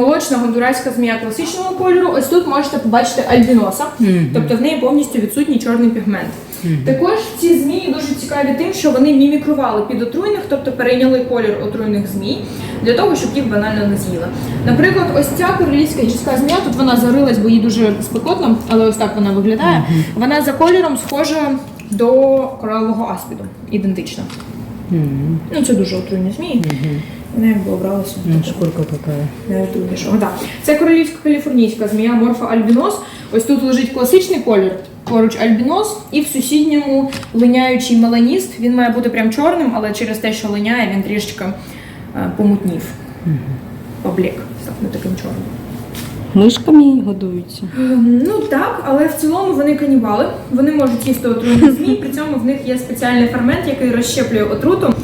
молочна гондураська змія класичного кольору. Ось тут можете побачити альбіноса, тобто в неї повністю відсутній чорний пігмент. Також ці змії дуже цікаві тим, що вони мімікрували під отруйних, тобто перейняли колір отруйних змій для того, щоб їх банально не з'їли. Наприклад, ось ця королівська гірська змія, тут вона зарилась, бо їй дуже спекотно, але ось так вона виглядає. Вона за кольором схожа до коралового аспіду, ідентична. Ну, це дуже отруйні змії. Вона якби обрала собі Ну, шкурка какая. найотруйнішого. Да. Це королівська каліфорнійська змія морфа альбінос. Ось тут лежить класичний колір, поруч альбінос, і в сусідньому линяючий меланіст. Він має бути прям чорним, але через те, що линяє, він трішечки е, помутнів. Поблік, став не таким чорним. Мишками годуються. Ем, Ну так, але в цілому вони канібали. Вони можуть їсти отруйні змій, при цьому в них є спеціальний фермент, який розщеплює отруту,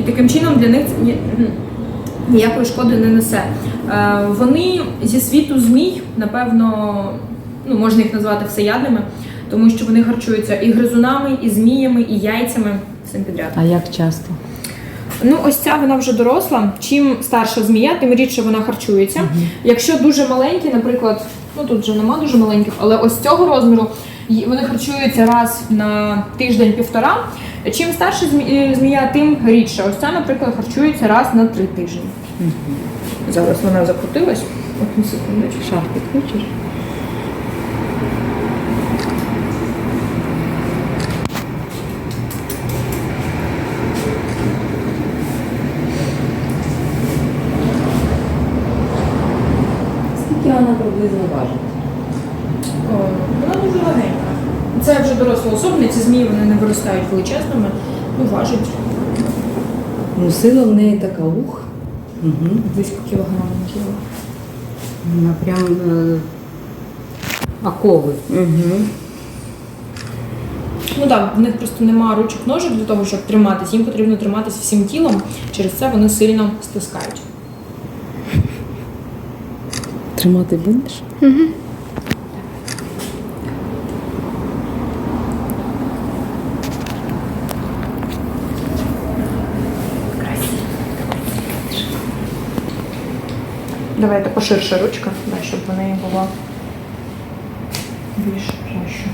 і таким чином для них це ні- ніякої шкоди не несе. Е, Вони зі світу змій, напевно, ну можна їх назвати всеядними, тому що вони харчуються і гризунами, і зміями, і яйцями, всім підряд. А як часто? Ну, ось ця вона вже доросла. Чим старша змія, тим рідше вона харчується. Якщо дуже маленькі, наприклад, ну тут вже нема дуже маленьких, але ось цього розміру вони харчуються раз на тиждень-півтора. Чим старша е, змія, тим рідше. Ось ця, наприклад, харчується раз на три тижні. Зараз вона закрутилась. Одну секундочку. Шар підключиш? Скільки вона приблизно важить? О, Вона дуже легенька. Це вже доросла особина, ці змії вони не виростають величезними, ну важить Ну, сила в неї така ух. Угу. близько кілограму тіла. Вона прям е, окови. Угу. Ну так, в них просто нема ручок ножок для того, щоб триматись. Їм потрібно триматись всім тілом, через це вони сильно стискають. Тримати будеш? Давайте поширше ручка, да, щоб в неї була більш жорстче.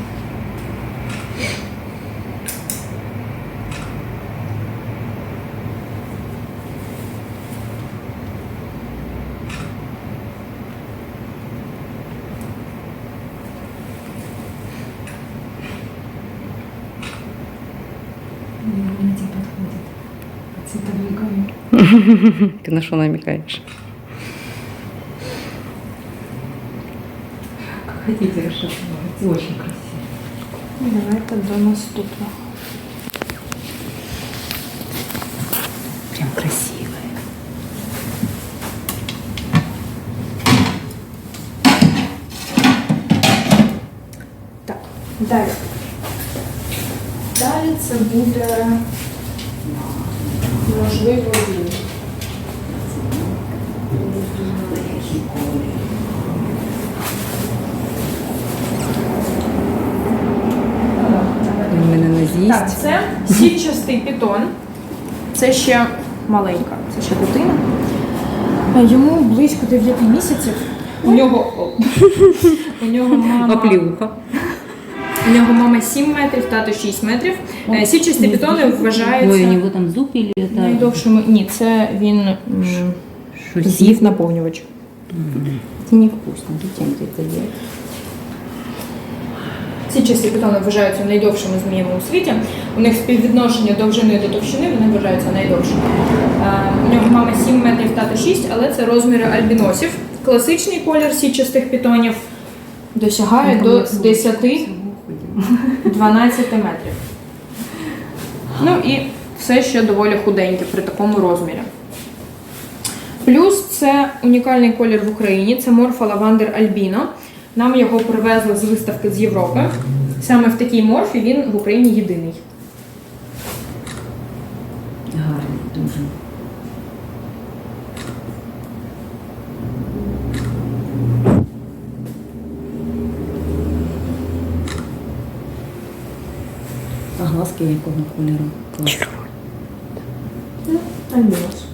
Ти на що намікаєш? Хотите расшифровать? Очень красиво. Давайте до наступного. Прям красивая. Так, далі. Далі це буде можливо він. Він Так, з'їсть. це сітчастий пітон. Це ще маленька, це ще дитина. Е, Йому близько 9 місяців. У нього, о, у нього мама, Оплюха. у нього мама 7 метрів, тато 6 метрів. Е, Сітчасті пітони Ой, у вважаються него там зуб или это найдовшими. Ні, це він м, что з'їв наповнювач. Это невкусно. Зачем ты это делаешь? Сітчасті питони вважаються найдовшими зміями у світі. У них співвідношення довжини до товщини вони вважаються найдовшими. Е, У нього мама 7 метрів, тато 6, але це розміри альбіносів. Класичний колір сітчастих питонів досягає до 10-12 метрів. Ну і все ще доволі худеньке при такому розмірі. Плюс це унікальний колір в Україні, це морфа лавандер Альбіно. Нам його привезли з виставки з Європи. Саме в такій морфі він в Україні єдиний. Гарний дуже. А глазки якого кольору? Клас. Ну, альбінос.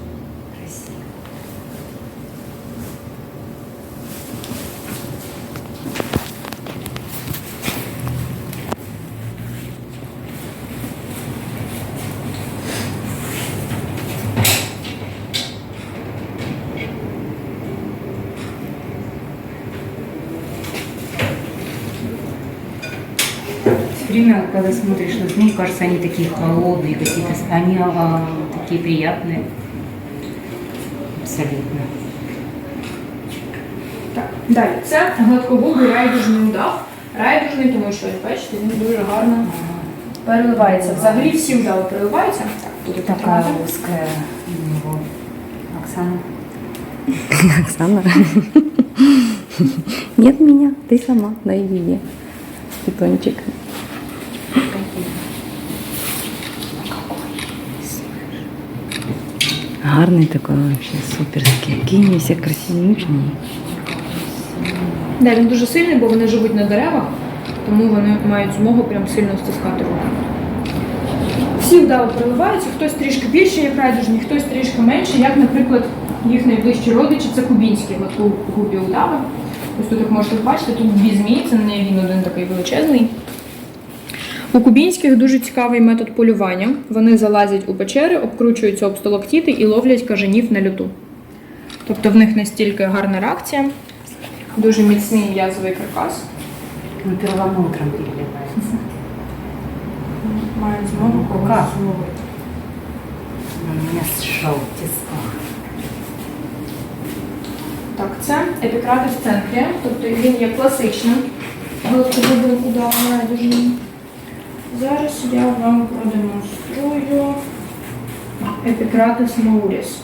когда смотришь на змей, кажется, они такие холодные, какие-то, они а, такие приятные. Абсолютно. Так, далі. Це гладкогубий райдужний удав. Райдужний, тому що, ось бачите, він дуже гарно переливається. Взагалі всі удави переливаються. Так, буде Такая тримати. узкая у него. Оксана. Оксана. Нет меня, ты сама наедине. Питончик. Гарний такой вообще, суперский. Какие они все красивые. Да, він дуже сильний, бо вони живуть на деревах, тому вони мають змогу прям сильно стискати руки. Всі вдало переливаються, хтось трішки більше, як райдужні, хтось трішки менше, як, наприклад, їх найближчі родичі це кубінські губі удави. Ось тут їх можете бачити, тут дві змії, це не він один такий величезний. У кубінських дуже цікавий метод полювання. Вони залазять у печери, обкручуються об сталактіти і ловлять кажанів на льоту. Тобто в них настільки гарна реакція, дуже міцний м'язовий каркас. Ну, перламутром переливается. Мають змогу когось Рука. зловити. Он у меня сжал в тисках. Так, це епікратис центрія, тобто він є класичним гладкозубим удавом райдужним. Зараз я вам продемонструю епікратис мауріс.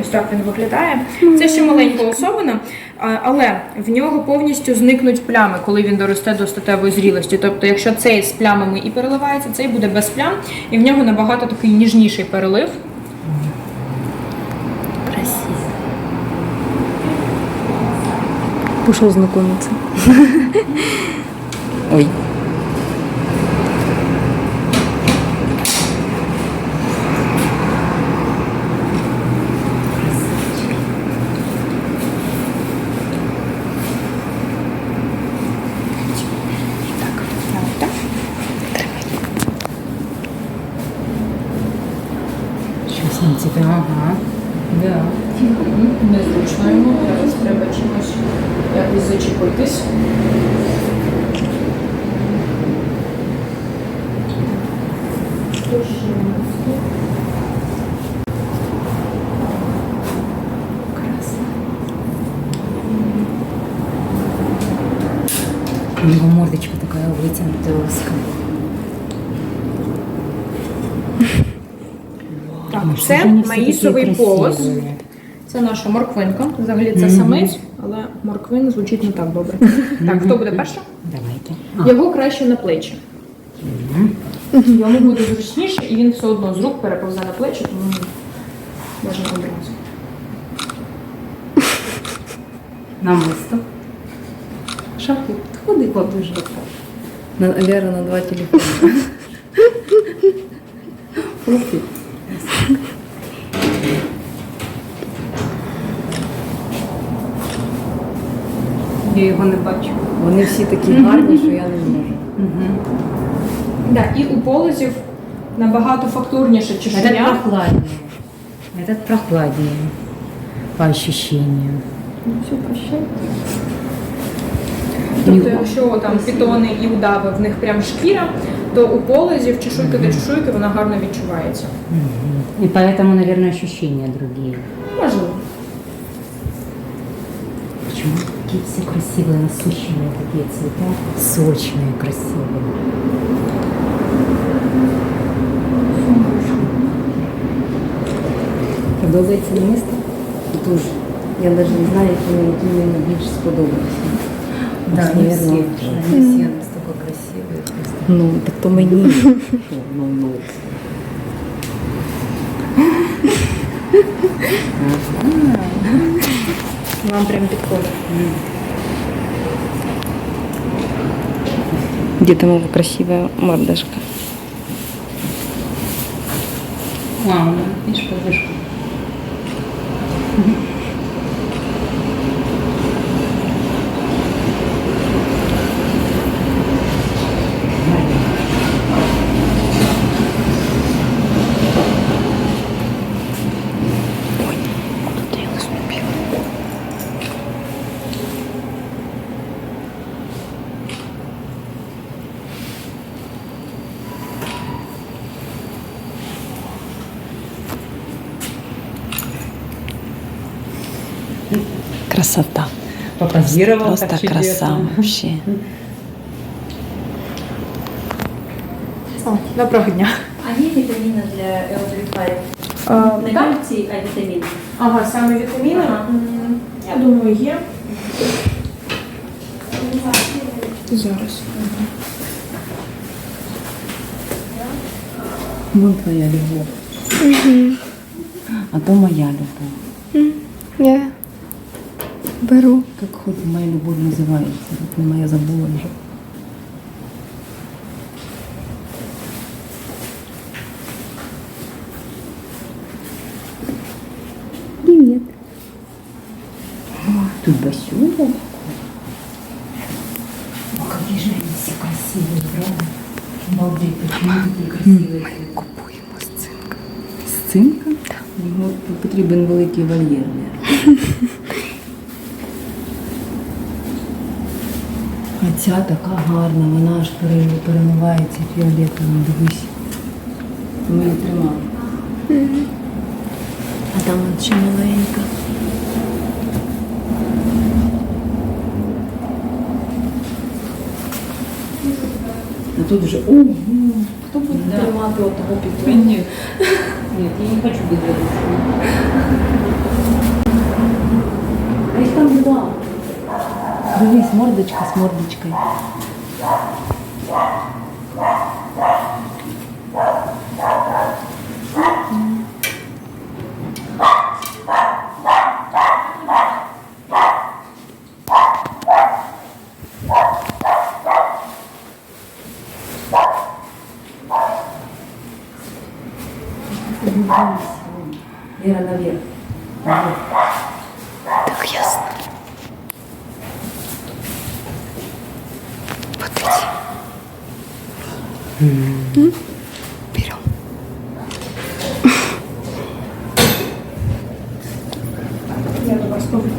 Ось так він виглядає. Це ще маленька особина, але в нього повністю зникнуть плями, коли він доросте до статевої зрілості. Тобто, якщо цей з плямами і переливається, цей буде без плям, і в нього набагато такий ніжніший перелив. Красиво. Пошел знакомиться. Ой. Так. Сейчас он тебе, ага. Да. Незручно йому, зараз треба чимось якось зачепитись. У него мордочка такая вытянутая узкая. Так, Ну, що це маїсовий полос. Це наша морквинка. Взагалі це самець, але морквин звучить не так добре. Так, хто буде першим? Давайте. Його краще на плечі. Йому буде зручніше, і він все одно з рук переповзе на плечі, тому можна одразу. нам выступ. Шахи, ходи, дуже. На, Вера на два телефона. Я його не бачу. Вони всі такі гарні, що я не можу. Да, і у полозів набагато фактурніше Этот чешуя. прохладнее. Этот прохладнее. По ощущению. Все, прощай. Тобто, якщо там пітони і удави, в них прям шкіра, то у полозів чешуйки до чешуйки вона гарно відчувається. И поэтому, наверное, ощущения другие. такие все красивые, насыщенные такие цвета, сочные, красивые. Подобається місто? Дуже. Я навіть не знаю, які мені, які мені більше сподобалося. Да, Ось, они наверно, все, они все настолько красивые. просто. Ну, так то мені. Що, ну, ну. Вам прям підходить. Где там его красивая мордашка? А, ну, видишь, подвижка. Красота. Попозировал Просто так краса вообще. О, доброго дня. А є вітаміни для? А, Не кальцій, а вітаміни. Ага, саме вітаміни. Ага. Я думаю, є. Зараз. Вот твоя любовь. А то моя любовь Я беру. Как хоть моя любовь называется? Вот не моя забыла уже. Привет. Тут басюля. О, какие же они все красивые, правда? Обалдеть, почему такие красивые? Купуємо з цинком. З цинком? Йому потрібен великий вольєр. А ця така гарна, вона аж пере- перемивається фіолетовим, дивись. Ми її тримали. А там от ще маленька. А тут вже ого, хто буде тримати от того півтора? Нет, нет, я не хочу рядом. А їх там два. Дивись, мордочка з мордочкою. Віра наверх. Так ясно. Вот эти. М? Берем. Я до вас поверну.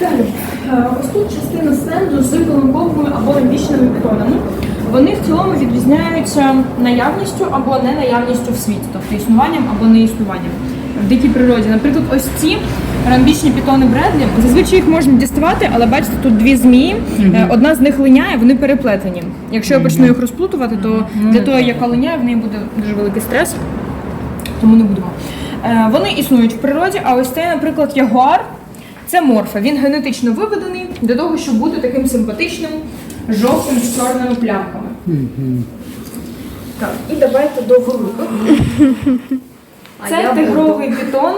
Далі. Е, Ось тут частина стенду з колонковими або ламбічними бетонами. Вони в цілому відрізняються наявністю або не наявністю в світі, тобто існуванням або неіснуванням в дикій природі. Наприклад, ось ці рамбічні пітони Бредлі. Зазвичай їх можна діставати, але бачите, тут дві змії. Е, Одна з них линяє, вони переплетені. Якщо я почну їх розплутувати, то для того, яка линяє, в неї буде дуже великий стрес тому не будемо. Е, вони існують в природі, а ось цей, наприклад, ягуар це морфа. Він генетично виведений для того, щоб бути таким симпатичним, жовтим з чорними плямками. Так, і давайте до великих. Це тигровий бетон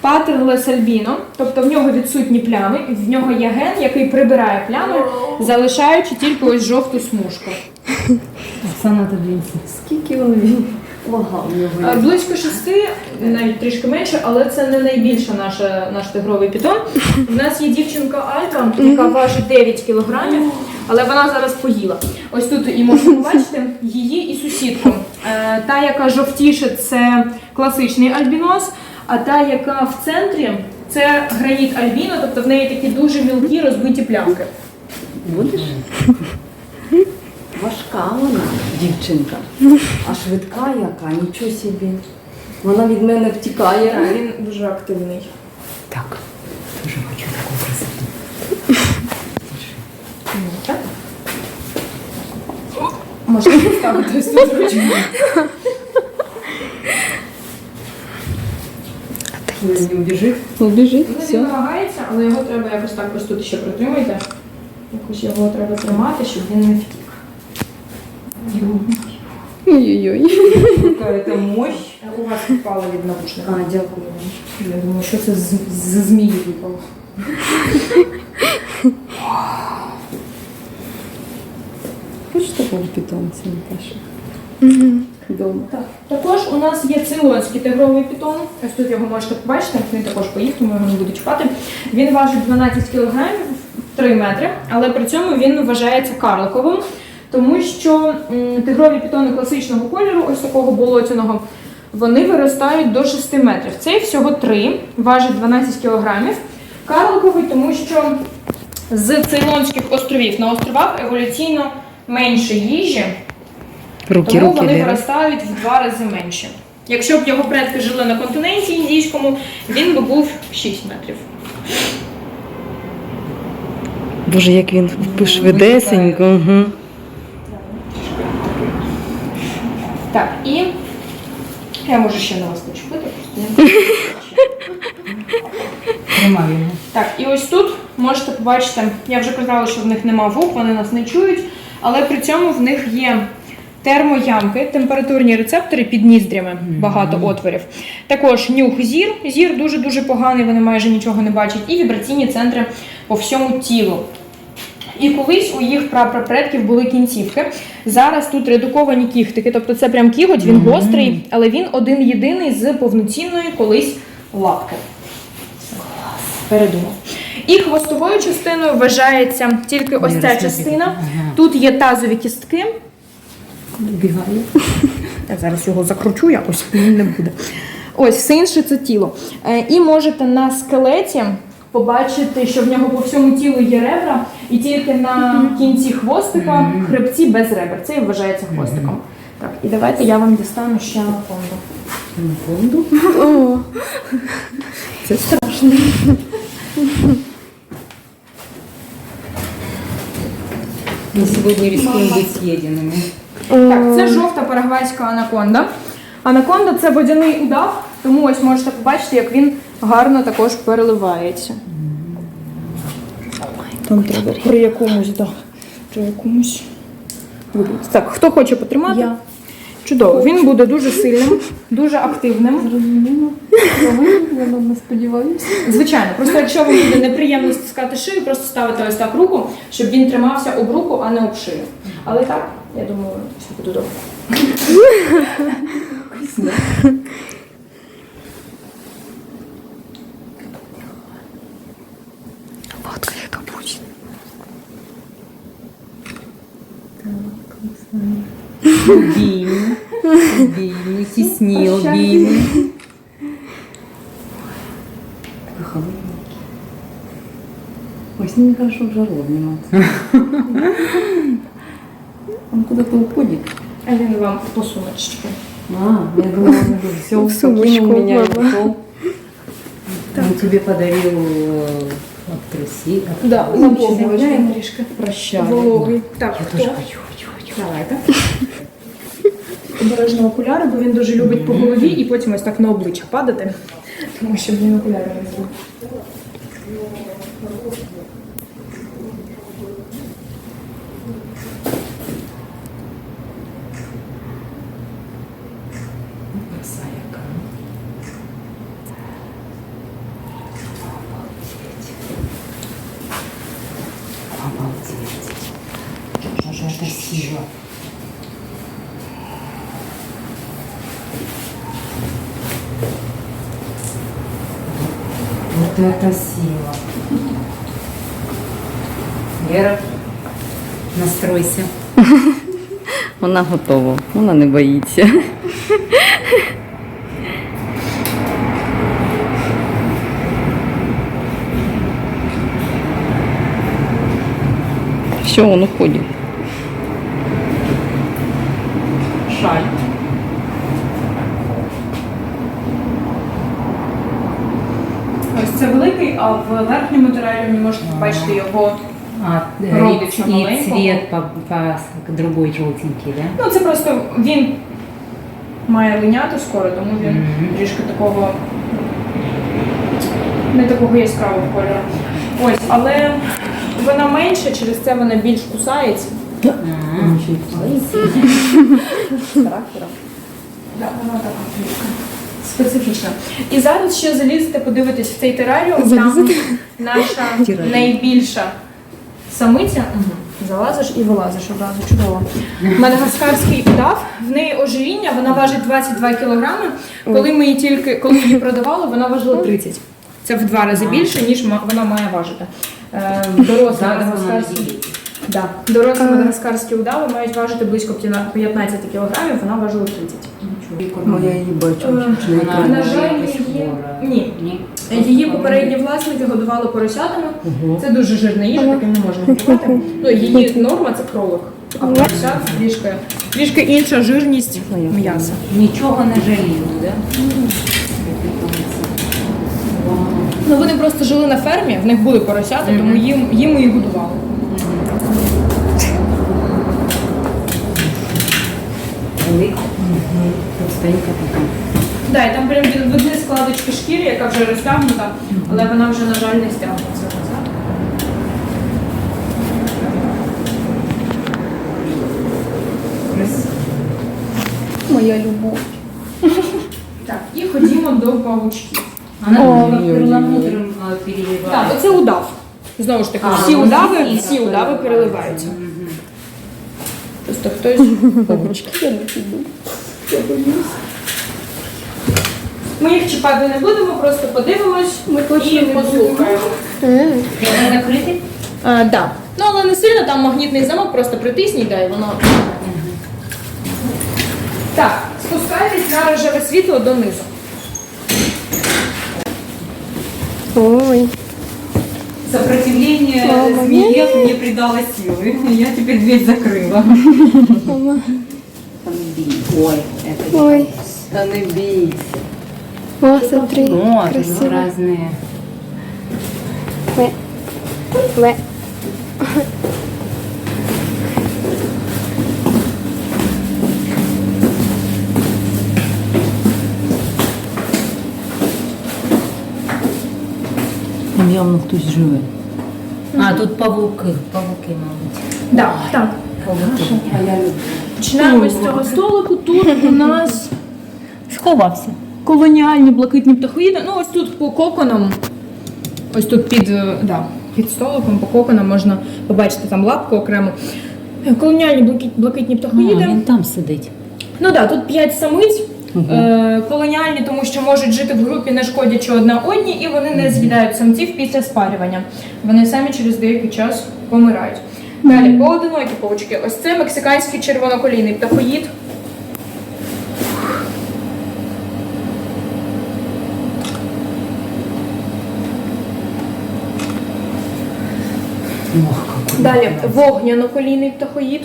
Патерлес альбіно, тобто в нього відсутні плями, в нього є ген, який прибирає плями, залишаючи тільки ось жовту смужку. Оксана тобі. Скільки він вага у нього? Е, Близько шести, навіть трішки менше, але це не найбільша наша наш тигровий питон. У нас є дівчинка Алька, яка важить 9 кілограмів, але вона зараз поїла. Ось тут і можна побачити її і сусідку. Е, Та, яка жовтіше, це класичний альбінос, а та, яка в центрі, це граніт альбіно, тобто в неї такі дуже мілкі розбиті плямки. Будеш? Важка вона, дівчинка. А швидка яка, нічого собі. Вона від мене втікає. Так, він дуже активний. Так. Дуже хочу таку красоту. Так. Можна поставити ось тут ручку. Не убіжить. Убіжить, Він все. намагається, але його треба якось так ось тут ще притримуйте. Якось його треба тримати, щоб він не втік. Ой-ой-ой. Яка мощь. У вас впало від навушника. А, дякую вам. Я думаю, що це з, з змії випало. Хочеш такого питомця, Наташа? Дома. Так. Також у нас є цейлонський тигровий пітон. Ось тут його можете побачити. Він також поїв, тому його не буду чіпати. Він важить 12 кг, 3 метри, але при цьому він вважається карликовим, тому що тигрові пітони класичного кольору, ось такого болотяного, вони виростають до 6 метрів. Цей всього 3, важить 12 кг. Карликовий, тому що з Цейлонських островів на островах еволюційно менше їжі. Руки, Тому руки, вони виростають в два рази менше. Якщо б його предки жили на континенті індійському, він би був 6 метрів. Боже, як він швидесенько. Угу. Так, і я можу ще на вас почепити, просто я Тримав його. Так, і ось тут можете побачити, я вже казала, що в них нема вух, вони нас не чують, але при цьому в них є термоямки, температурні рецептори під ніздрями, багато отворів. Також нюх зір. Зір дуже-дуже поганий, вони майже нічого не бачать, і вібраційні центри по всьому тілу. І колись у їх прапрапредків були кінцівки. Зараз тут редуковані кіхтики, тобто це прям кіготь, він гострий, але він один єдиний з повноцінної колись лапки. Передумав. І хвостовою частиною вважається тільки ось ця частина. Тут є тазові кістки. Бігає. Я зараз його закручу якось, він не буде. Ось, все інше це тіло. Е, І можете на скелеті побачити, що в нього по всьому тілу є ребра, і тільки на кінці хвостика хребці без ребер. Це і вважається хвостиком. Так, і давайте я вам дістану ще анаконду. О, Це страшно. Мы сегодня рискуем быть съеденными. Так, це жовта парагвайська анаконда. Анаконда це водяний удав, тому ось можете побачити, як він гарно також переливається. Там треба при якомусь, да, при якомусь. Так, хто хоче потримати? Я. Чудово. Він буде дуже сильним, дуже активним. зрозуміло. Я не сподіваюся. Звичайно, просто якщо вам буде неприємно стискати шию, просто ставите ось так руку, щоб він тримався об руку, а не об шию. Але так, я думаю, все буде добре. Обійми. Обійми, тісні обійми. Ой, с ними хорошо в жару обниматься. Он куда-то уходит. А він вам по сумочці. А, я думала, он уже все, В сумочку, меня и ладно. ушел. Он тебе подарил э, от крыси. от- Да, Ну, наповнювач ще він трішки. Прощай. Вологий. Так, Я хто? тоже хочу, хочу, хочу. Давайте. Обережно окуляри, бо він дуже любить по голові і потім ось так на обличчя падати, тому що він окуляри не збив. Краса яка. Обалдеть. Вот это. Вот это сила. Вера, настройся. Вона готова, вона не боїться. Все, он уходит. Шаль. Ось це великий, а в верхньому тераріумі можете побачити його. А, Родича и маленького. цвет по, по другой желтенький, да? Ну, це просто він має линяти скоро, тому він Мгм. трішки такого не такого яскравого кольору. Ось, але вона менша, через це вона більш кусається. А, Да, вона така трішки специфічна. І зараз ще залізете, подивитись в цей тераріум. Там наша найбільша самиця. Залазиш і вилазиш одразу. Чудово. Мадагаскарський удав, в неї ожиріння, вона важить 22 кілограми. Коли ми її тільки коли її продавали, вона важила 30. Це в два рази більше, ніж ма- вона має важити. Е, Дорослі мадагаскарські. Да. Дорослі мадагаскарські удави мають важити близько 15 кілограмів, вона важила 30. Ну, я її бачу. Е, на Вона. На жаль, її- ні. Ні. Її попередні власники годували поросятами. Ого. Це дуже жирна їжа, таким не можна готувати. Ну, її норма це кролик. А поросят трішки, трішки інша жирність м'яса. Нічого не жаліють, да? Ну вони просто жили на фермі, в них були поросята, тому їм, їм і годували. Велика. Товстенька така. Да, і там прям видні складочки шкіри, яка вже розтягнута, але вона вже, на жаль, не стягнеться назад. Моя любов. Так, і ходімо до павучків. Она О. как перламутром а, переливает. Так, оце удав. Знову ж таки, А, всі ну, удави, всі удави переливаються. Просто хтось павучки. Ми їх чіпати не будемо, просто подивимось ми і послухаємо. Це закритий? А, да. Ну, але не сильно, там магнітний замок, просто притисніть, да, і воно. Так, спускайтесь на рожеве світло донизу. Ой. Сопротивление Мама, змеев мне придало силы. Я теперь дверь закрыла. Мама. Ой, это Ой. Та не бійся. О, смотри. О, тут Красиво. разные. Ве. Ве. Там явно хтось живе. А, тут павуки, павуки, мабуть. Да, так. А. Починаємо з цього столику. Тут у нас Сховався. колоніальні блакитні птахоїди. Ну, ось тут по коконам, ось тут під, е, да, під столиком, по коконам можна побачити там лапку окремо. Е, Колоніальні блакит- блакитні птахоїди. він там сидить. Ну так, да, тут 5 самиць. Е, колоніальні, тому що можуть жити в групі, не шкодячи одна одній, і вони не з'їдають самців після спарювання. Вони самі через деякий час помирають. Далі поодинокі павучки. Ось це мексиканський червоноколійний птахоїд. Далі вогняно-колійний птахоїд.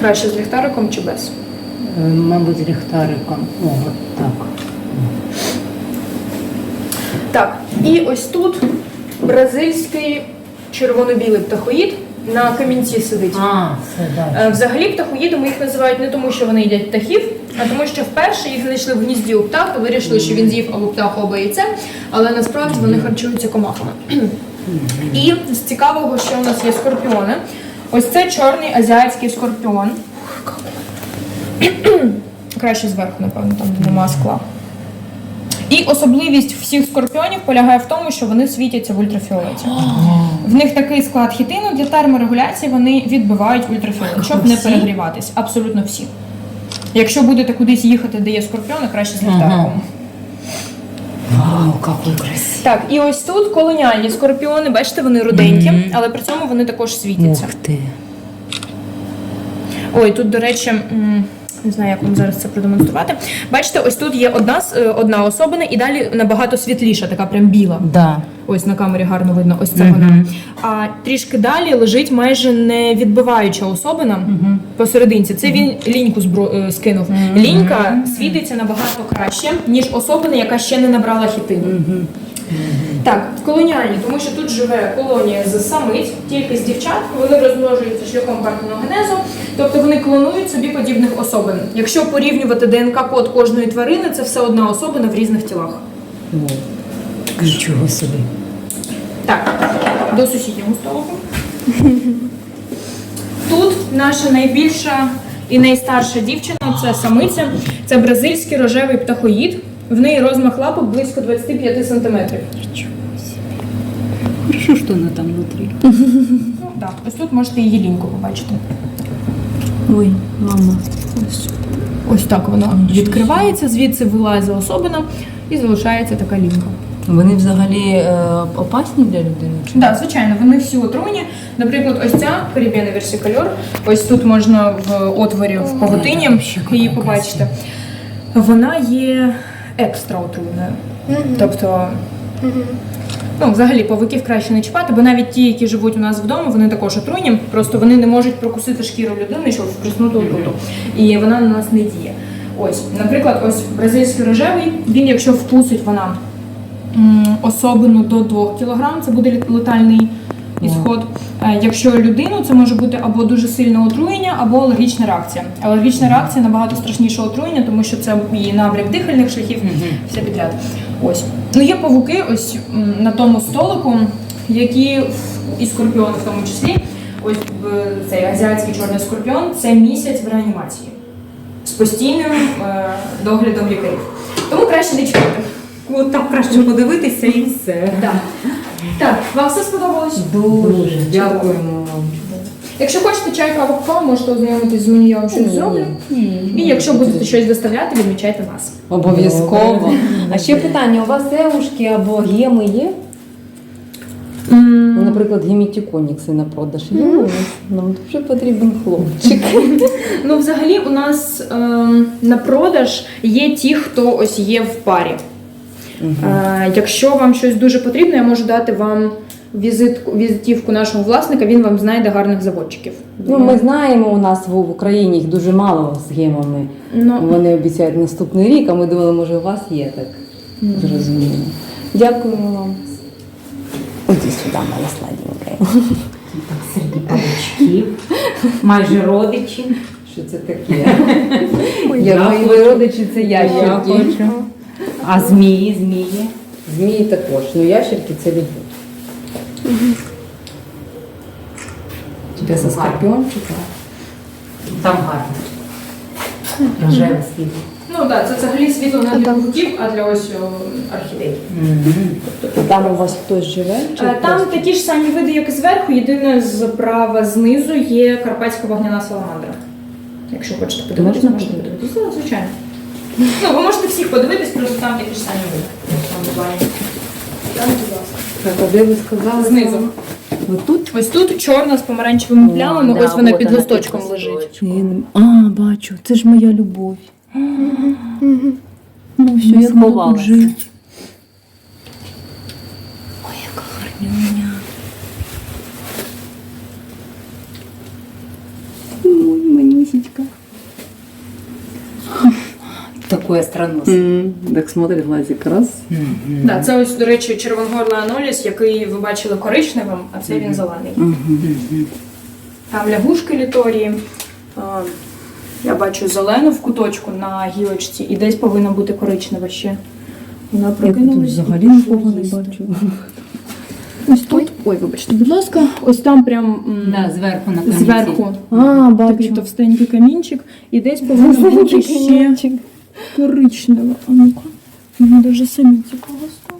Краще з ліхтариком чи без. Мабуть, ліхтариком. О, от так. Так, і ось тут бразильський червоно-білий птахоїд на камінці сидить. А, це да. Е, Взагалі птахоїдами їх називають не тому, що вони їдять птахів, а тому, що вперше їх знайшли в гнізді у птаха, вирішили, що він з'їв або птаху, або яйце, але насправді вони харчуються комахами. І з цікавого, що у нас є скорпіони. Ось це чорний азіатський скорпіон. Краще зверху, напевно, там нема скла. І особливість всіх скорпіонів полягає в тому, що вони світяться в ультрафіолеті. В них такий склад хітину для терморегуляції вони відбивають ультрафіолет, щоб не перегріватись. Абсолютно всі. Якщо будете кудись їхати, де є скорпіони, краще з ліхтариком. Вау, какой. Так, і ось тут колоніальні скорпіони, бачите, вони руденькі, але при цьому вони також світяться. Ух ти. Ой, тут, до речі, м, не знаю, як вам зараз це продемонструвати. Бачите, ось тут є одна, е, одна особина, і далі набагато світліша, така прям біла. Да. Ось на камері гарно видно, ось це Мгм. вона. А трішки далі лежить майже не відбиваюча особина посерединці. Це він ліньку збро- е, скинув. Лінька світиться набагато краще, ніж особина, яка ще не набрала хітину. Так, колоніальні, тому що тут живе колонія з самиць, тільки з дівчат. Вони розмножуються шляхом партеногенезу, тобто вони клонують собі подібних особин. Якщо порівнювати ДНК-код кожної тварини, це все одна особина в різних тілах. Нічого собі. Так, до сусіднього столику. Тут наша найбільша і найстарша дівчина це самиця, це бразильський рожевий птахоїд. В неї розмах лапок близько 25 сантиметрів. Хорошо, что она там внутри. Ну, так, ось тут можете її ліньку побачити. Ой, мама. Ось, ось так воно відкривається, звідси вилазить особина і залишається така лінька. Вони взагалі е, опасні для людини? Чи? Так, да, звичайно, вони всі отруйні. Наприклад, ось ця перебійний версикольор, ось тут можна в отворі в павутині її побачити. Вона є екстра отруйною. Тобто, ну, взагалі, павуків краще не чіпати, бо навіть ті, які живуть у нас вдома, вони також отруйні, просто вони не можуть прокусити шкіру людини, щоб вприснути отруту. І вона на нас не діє. Ось, наприклад, ось бразильський рожевий, він, якщо вкусить вона особину до 2 кг, це буде летальний ісход. Е, Якщо людину, це може бути або дуже сильне отруєння, або алергічна реакція. Алергічна реакція набагато страшніше отруєння, тому що це і набряк дихальних шляхів, все підряд. Ось. Ну є павуки ось на тому столику, які і скорпіони в тому числі. Ось цей азіатський чорний скорпіон це місяць в реанімації з постійним е, доглядом лікарів. Тому краще не чекати. От там краще подивитися і все. Да. Так, вам все сподобалось? Дуже дякуємо вам. Якщо хочете чай, каву, какао, можете ознайомитись з меню, я вам щось зроблю. І якщо будете щось доставляти, відмічайте нас. Обов'язково. А ще питання: у вас еушки або геми є? Ну, наприклад, гемітіконікси на продаж є у вас? Нам дуже потрібен хлопчик. Ну, взагалі, у нас ем, на продаж є ті, хто ось є в парі. Е, якщо вам щось дуже потрібно, я можу дати вам візитку, візитівку нашого власника, він вам знайде гарних заводчиків. Ну, ми знаємо, у нас в Україні їх дуже мало з гемами. Ну, Вони обіцяють наступний рік, а ми думали, може, у вас є так. Зрозуміло. Дякуємо вам. Іди сюди, моя сладенька. Так, серед павучків, майже родичі. Що це таке? Я мої родичі це ящерки. А змії, змії. Змії також. Ну ящерки це любов. Тебе за скорпіончика? Там гарно. Рожеве світло. ну так, це взагалі світло не для павуків, а для ось о, орхідей. Там у вас хтось живе? Чи Е, Там просто? такі ж самі види, як і зверху, єдине зправа знизу є карпатська вогняна саламандра. Якщо хочете подивитися, Можна можете подивитися. Ну, звичайно. Ну, ви можете всіх подивитись, просто там такі ж самі види. Там. Будь ласка. Так, а де ви сказали? Знизу. Отут? Ось тут чорна з помаранчевими плямами, да, ось вона от під вона листочком лежить. А, бачу, це ж моя любов. Ну, все, як вона тут сховалася. жить. Ой, яка гарняня. Ой, манюсечка. Такий остронос. Так смотрит глазик раз. Да, це ось, до речі, червонгорла аноліс, який ви бачили коричневим, а це він зелений. Там лягушки літорії. Я бачу зелену в куточку на гілочці, і десь повинна бути коричнева ще. Вона Я тут прокинулась. взагалі нікого не бачу. Ось тут. Ой, вибачте, будь ласка, ось там прям м, Да, зверху на камінці. зверху А, такий товстенький камінчик, і десь повинна бути ще коричнева. А ну-ка, мені дуже самі цікаво стало.